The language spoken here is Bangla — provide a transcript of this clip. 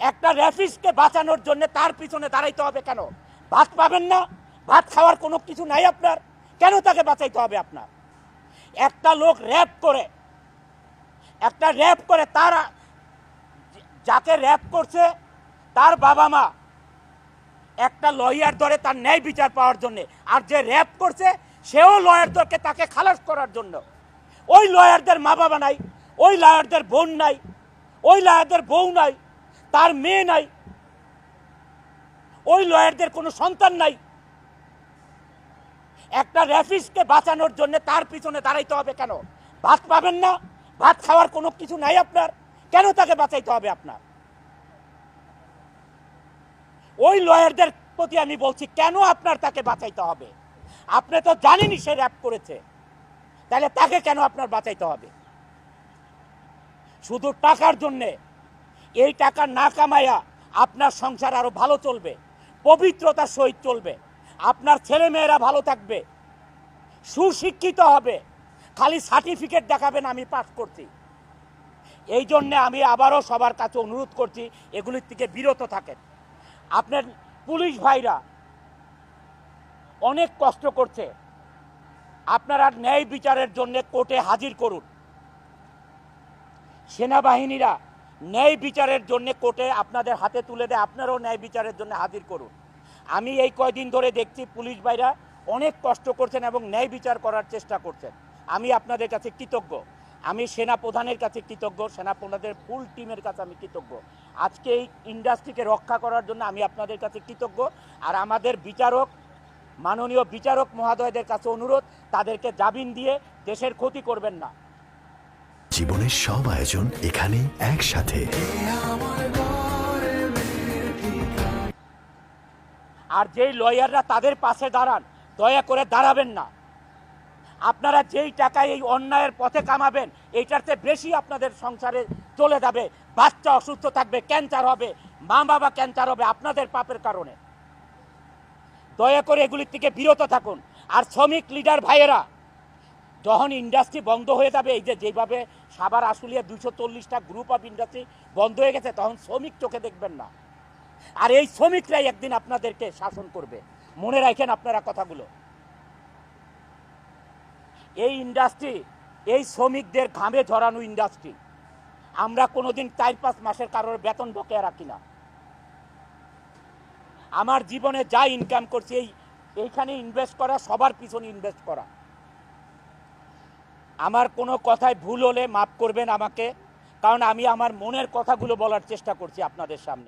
একটা র্যাফিসকে বাঁচানোর জন্য তার পিছনে দাঁড়াইতে হবে কেন? ভাত পাবেন না? ভাত খাওয়ার কোনো কিছু নাই আপনার? কেন তাকে বাঁচাইতে হবে আপনার? একটা লোক র্যাপ করে, একটা র্যাপ করে তার, যাকে র্যাপ করছে, তার বাবা মা একটা লয়ার ধরে তার ন্যায় বিচার পাওয়ার জন্য। আর যে র্যাপ করছে, সেও লয়ার ধরকে তাকে খালাস করার জন্য। ওই লয়ারদের মা বাবা নাই, ওই লয়ারদের বোন নাই, ওই লয়ারদের বউ নাই তার মেয়ে নাই। ওই লয়ারদের কোনো সন্তান নাই। একটা র্যাফিসকে বাঁচানোর জন্য তার পিছনে দাঁড়াইতে হবে কেন? ভাত পাবেন না? ভাত খাওয়ার কোনো কিছু নাই আপনার? কেন তাকে বাঁচাইতে হবে আপনার? ওই লয়ারদের প্রতি আমি বলছি, কেন আপনার তাকে বাঁচাইতে হবে? আপনি তো জানেনই সে র্যাপ করেছে। তাহলে তাকে কেন আপনার বাঁচাইতে হবে? শুধু টাকার জন্যে এই টাকা না কামাইয়া আপনার সংসার আরও ভালো চলবে, পবিত্রতার সহিত চলবে, আপনার ছেলে মেয়েরা ভালো থাকবে, সুশিক্ষিত হবে, খালি সার্টিফিকেট দেখাবেন আমি পাস করছি। এই জন্যে আমি আবারও সবার কাছে অনুরোধ করছি, এগুলির থেকে বিরত থাকেন। আপনার পুলিশ ভাইরা অনেক কষ্ট করছে, আপনারা ন্যায় বিচারের জন্য কোর্টে হাজির করুন। সেনাবাহিনীরা ন্যায় বিচারের জন্য কোর্টে আপনাদের হাতে তুলে দেয়, আপনারাও ন্যায় বিচারের জন্য হাজির করুন। আমি এই কয়দিন ধরে দেখছি পুলিশ ভাইরা অনেক কষ্ট করছেন এবং ন্যায় বিচার করার চেষ্টা করছেন। আমি আপনাদের কাছে কৃতজ্ঞ। আমি সেনা প্রধানের কাছে কৃতজ্ঞ সেনা প্রধানের ফুল টিমের কাছে আমি কৃতজ্ঞ। আজকে এই ইন্ডাস্ট্রিকে রক্ষা করার জন্য আমি আপনাদের কাছে কৃতজ্ঞ। আর আমাদের বিচারক, মাননীয় বিচারক মহাদয়দের কাছে অনুরোধ, তাদেরকে জামিন দিয়ে দেশের ক্ষতি করবেন না। জীবনের সব আয়োজন এখানে একসাথে। আর যেই লয়াররা তাদের পাশে দাঁড়ান, দয়া করে দাঁড়াবেন না। আপনারা যেই টাকায় এই অন্যায়ের পথে কামাবেন, এইটার চেয়ে বেশি আপনাদের সংসারে চলে যাবে। বাচ্চা অসুস্থ থাকবে, ক্যান্সার হবে মা বাবা ক্যান্সার হবে আপনাদের পাপের কারণে। দয়া করে এগুলির থেকে বিরত থাকুন। আর শ্রমিক, লিডার, ভাইয়েরা যখন ইন্ডাস্ট্রি বন্ধ হয়ে যাবে। এই যে যেভাবে সাবার আসুলিয়া দুশো চল্লিশটা গ্রুপ অফ ইন্ডাস্ট্রি বন্ধ হয়ে গেছে, তখন শ্রমিক চোখে দেখবেন না। আর এই শ্রমিকরাই একদিন আপনাদেরকে শাসন করবে। মনে রাখেন আপনারা কথাগুলো। এই ইন্ডাস্ট্রি এই শ্রমিকদের ঘামে ঝরানো ইন্ডাস্ট্রি আমরা কোনোদিন চার পাঁচ মাসের কারোর বেতন বকেয়া রাখি না। আমার জীবনে যা ইনকাম করছি, এই এইখানে ইনভেস্ট করা, সবার পিছনে ইনভেস্ট করা। আমার কোনো কথায় ভুল হলে মাফ করবেন আমাকে, কারণ আমি আমার মনের কথাগুলো বলার চেষ্টা করছি আপনাদের সামনে।